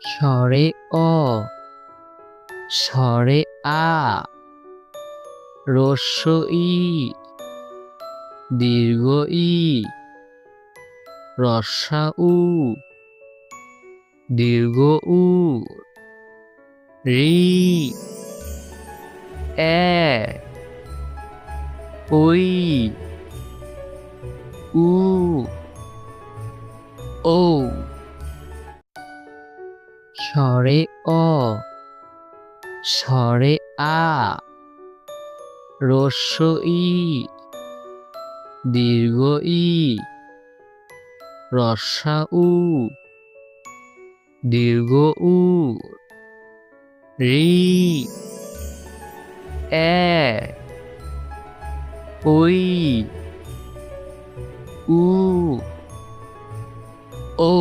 স্বরে অ স্বরে আ, রস্য ই, দীর্ঘ ই, রস্যা উ, দীর্ঘ উ, রি, এ ওই উ ও স্বরে অ স্বরে আ, রস্য ই, দীর্ঘ ই, রস্যা উ, দীর্ঘ উ, রি, এ ওই উ ও